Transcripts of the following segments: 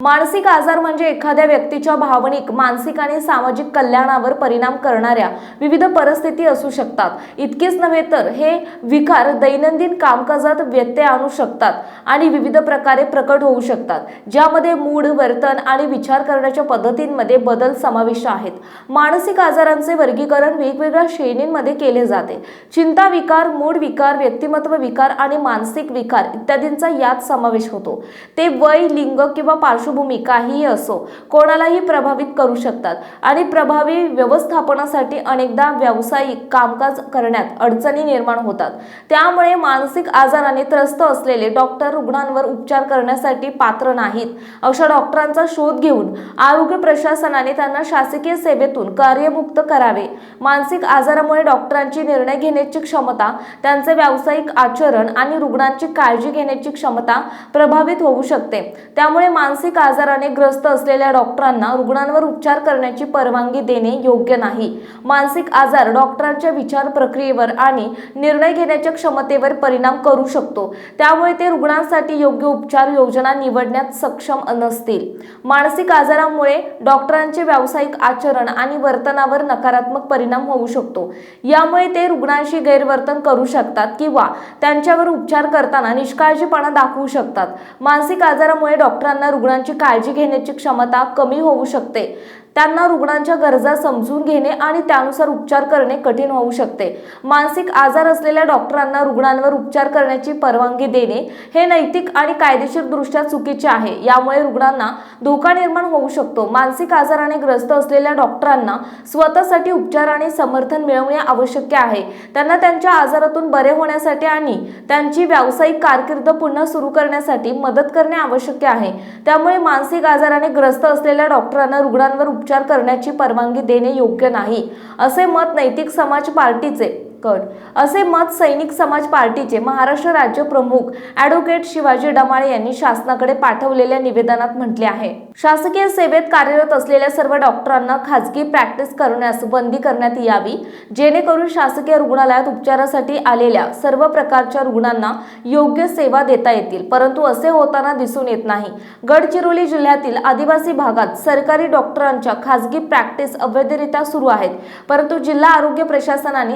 मानसिक आजार म्हणजे एखाद्या व्यक्तीच्या भावनिक मानसिक आणि सामाजिक कल्याणावर परिणाम करणाऱ्या विविध परिस्थिती असू शकतात. इतकेच नव्हे तर हे विकार दैनंदिन कामकाजात व्यत्यय आणू शकतात आणि विविध प्रकारे प्रकट होऊ शकतात ज्यामध्ये मूड वर्तन आणि विचार करण्याच्या पद्धतींमध्ये बदल समाविष्ट आहेत. मानसिक आजारांचे वर्गीकरण वेगवेगळ्या श्रेणींमध्ये केले जाते. चिंता विकार मूड विकार व्यक्तिमत्व विकार आणि मानसिक विकार इत्यादींचा यात समावेश होतो. ते वय लिंग किंवा पार्श्व पार्श्वभूमी काहीही असो कोणालाही प्रभावित करू शकतात. आणि प्रभावी व्यवस्थापनासाठी अनेकदा व्यावसायिक कामकाज करण्यात अडचणी निर्माण होतात. त्यामुळे मानसिक आजाराने त्रस्त असलेले डॉक्टर रुग्णांवर उपचार करण्यासाठी पात्र नाहीत अशा डॉक्टरांचा शोध घेऊन आरोग्य प्रशासनाने त्यांना शासकीय सेवेतून कार्यमुक्त करावे. मानसिक आजारामुळे डॉक्टरांची निर्णय घेण्याची क्षमता त्यांचे व्यावसायिक आचरण आणि रुग्णांची काळजी घेण्याची क्षमता प्रभावित होऊ शकते. त्यामुळे मानसिक आजाराने ग्रस्त असलेल्या डॉक्टरांना रुग्णांवर उपचार करण्याची परवानगी देणे योग्य नाही. मानसिक आजार डॉक्टरांच्या विचार प्रक्रियेवर आणि निर्णय घेण्याच्या क्षमतेवर परिणाम करू शकतो. त्यामुळे ते रुग्णांसाठी योग्य उपचार योजना निवडण्यात सक्षम नसतील. मानसिक आजारामुळे डॉक्टरांचे व्यावसायिक आचरण आणि वर्तनावर नकारात्मक परिणाम होऊ शकतो. यामुळे ते रुग्णांशी गैरवर्तन करू शकतात किंवा त्यांच्यावर उपचार करताना निष्काळजीपणा दाखवू शकतात. मानसिक आजारामुळे डॉक्टरांना रुग्णांची काळजी घेण्याची क्षमता कमी होऊ शकते. त्यांना रुग्णांच्या गरजा समजून घेणे आणि त्यानुसार उपचार करणे कठीण होऊ शकते. मानसिक आजार असलेल्या डॉक्टरांना रुग्णांवर उपचार करण्याची परवानगी देणे हे नैतिक आणि कायदेशीर दृष्ट्या चुकीचे आहे. यामुळे रुग्णांना धोका निर्माण होऊ शकतो. मानसिक आजाराने ग्रस्त असलेल्या डॉक्टरांना स्वतःसाठी उपचार आणि समर्थन मिळवणे आवश्यक आहे. त्यांना त्यांच्या आजारातून बरे होण्यासाठी आणि त्यांची व्यावसायिक कारकीर्द पुन्हा सुरू करण्यासाठी मदत करणे आवश्यक आहे. त्यामुळे मानसिक आजाराने ग्रस्त असलेल्या डॉक्टरांना रुग्णांवर उपचार उपचार करण्याची परवानगी देणे योग्य नाही असे मत नैतिक समाज पार्टीचे कट. असे मत सैनिक समाज पार्टीचे महाराष्ट्र राज्य प्रमुख ॲडव्होकेट शिवाजी डमाळे यांनी शासनाकडे पाठवलेल्या निवेदनात म्हटले आहे. शासकीय सेवेत कार्यरत असलेल्या सर्व डॉक्टरांना खाजगी प्रॅक्टिस करण्यास बंदी करण्यात यावी जेणेकरून शासकीय रुग्णालयात उपचारासाठी आलेल्या सर्व प्रकारच्या रुग्णांना योग्य सेवा देता येतील. परंतु असे होताना दिसून येत नाही. गडचिरोली जिल्ह्यातील आदिवासी भागात सरकारी डॉक्टरांच्या खाजगी प्रॅक्टिस अवैधरित्या सुरू आहेत परंतु जिल्हा आरोग्य प्रशासनाने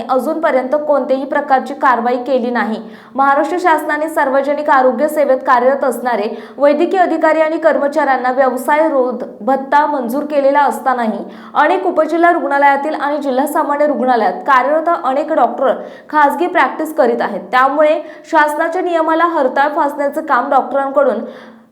आतापर्यंत कोणत्याही प्रकारची कारवाई केली नाही. महाराष्ट्र शासनाने सार्वजनिक आरोग्य सेवेत कार्यरत असणारे वैद्यकीय अधिकारी आणि कर्मचाऱ्यांना व्यवसाय रोध भत्ता मंजूर केलेला असतानाही अनेक उपजिल्हा रुग्णालयातील आणि जिल्हा सामान्य रुग्णालयात कार्यरत अनेक डॉक्टर खासगी प्रॅक्टिस करीत आहेत. त्यामुळे शासनाच्या नियमाला हरताळ फासण्याचं काम डॉक्टरांकडून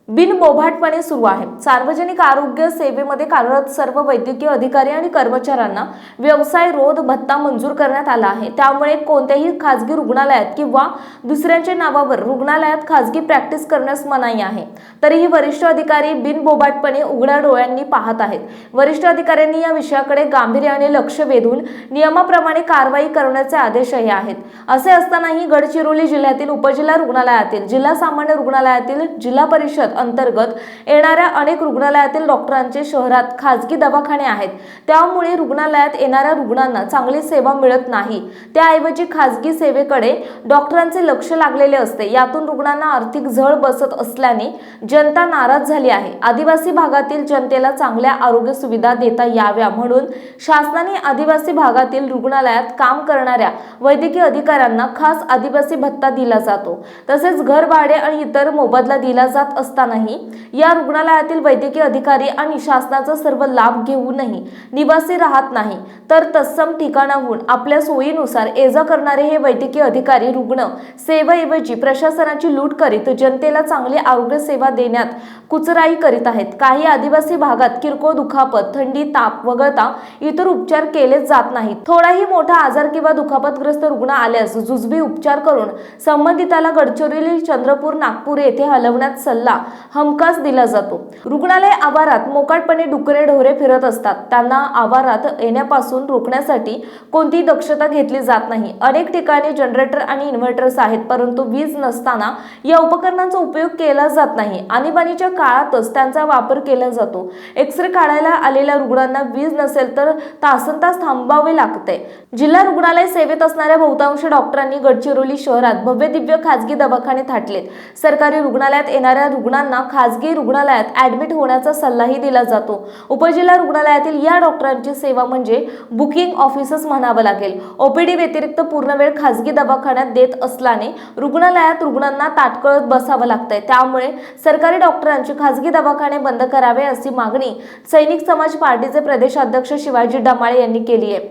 बिनबोभाटपणे सुरू आहे. सार्वजनिक आरोग्य सेवेमध्ये कार्यरत सर्व वैद्यकीय अधिकारी आणि कर्मचाऱ्यांना व्यवसाय रोध भत्ता मंजूर करण्यात आला आहे. त्यामुळे कोणत्याही खाजगी रुग्णालयात किंवा दुसऱ्यांच्या नावावर रुग्णालयात खाजगी प्रॅक्टिस करण्यास मनाई आहे. तरीही वरिष्ठ अधिकारी बिनबोभाटपणे उघड्या डोळ्यांनी पाहत आहेत. वरिष्ठ अधिकाऱ्यांनी या विषयाकडे गांभीर्याने लक्ष वेधून नियमाप्रमाणे कारवाई करण्याचे आदेशही आहेत. असे असतानाही गडचिरोली जिल्ह्यातील उपजिल्हा रुग्णालयातील जिल्हा सामान्य रुग्णालयातील जिल्हा परिषद अंतर्गत येणाऱ्या अनेक रुग्णालयातील डॉक्टरांचे शहरात खाजगी दवाखाने आहेत. त्यामुळे रुग्णालयात येणाऱ्या रुग्णांना चांगली सेवा मिळत नाही. त्याऐवजी खाजगी सेवेकडे डॉक्टरांचे लक्ष लागलेले असते. यातून रुग्णांना आर्थिक झळ बसत असल्याने जनता नाराज झाली आहे. आदिवासी भागातील जनतेला चांगल्या आरोग्य सुविधा देता याव्या म्हणून शासनाने आदिवासी भागातील रुग्णालयात काम करणाऱ्या वैद्यकीय अधिकाऱ्यांना खास आदिवासी भत्ता दिला जातो. तसेच घर भाडे आणि इतर मोबदला दिला जात असताना असतानाही या रुग्णालयातील वैद्यकीय अधिकारी आणि शासनाचा सर्व लाभ घेऊनही निवासी राहत नाही. तर तत्सम ठिकाणाहून आपल्या सोयीनुसार ये जा करणारे हे वैद्यकीय अधिकारी रुग्ण सेवेऐवजी प्रशासनाची लूट करीत जनतेला चांगली आरोग्य सेवा देण्यात कुचराई करीत आहेत. काही आदिवासी भागात किरकोळ दुखापत थंडी ताप वगळता इतर उपचार केलेच जात नाहीत. थोडाही मोठा आजार किंवा दुखापतग्रस्त रुग्ण आल्यास जुजबी उपचार करून संबंधिताला गडचिरोली चंद्रपूर नागपूर येथे हलवण्यात सल्ला हमखास दिला जातो. रुग्णालय आवारात मोकाटपणे डुकरे ढोरे फिरत असतात. त्यांना आवारात येण्यापासून रोखण्यासाठी कोणतीही दक्षता घेतली जात नाही. अनेक ठिकाणी जनरेटर आणि इन्व्हर्टर्स आहेत परंतु वीज नसताना या उपकरणांचा उपयोग केला जात नाही. आणीबाणीच्या काळातच त्यांचा वापर केला जातो. एक्सरे काढायला आलेल्या रुग्णांना वीज नसेल तर तासन तास थांबावे लागते. जिल्हा रुग्णालय सेवेत असणाऱ्या बहुतांश डॉक्टरांनी गडचिरोली शहरात भव्य दिव्य खाजगी दवाखाने थाटलेत. सरकारी रुग्णालयात येणाऱ्या रुग्ण रुग्णांना खासगी रुग्णालयात ऍडमिट होण्याचा सल्लाही दिला जातो. उपजिल्हा रुग्णालयातील या डॉक्टरांची सेवा म्हणजे बुकिंग ऑफिसच म्हणावं लागेल. ओपीडी व्यतिरिक्त पूर्ण वेळ खासगी दवाखान्यात देत असल्याने रुग्णालयात रुग्णांना ताटकळत बसावं लागतंय. त्यामुळे सरकारी डॉक्टरांचे खासगी दवाखाने बंद करावे अशी मागणी सैनिक समाज पार्टीचे प्रदेशाध्यक्ष शिवाजी डमाळे यांनी केली आहे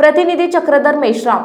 प्रतिनिधी चक्रधर मेश्राम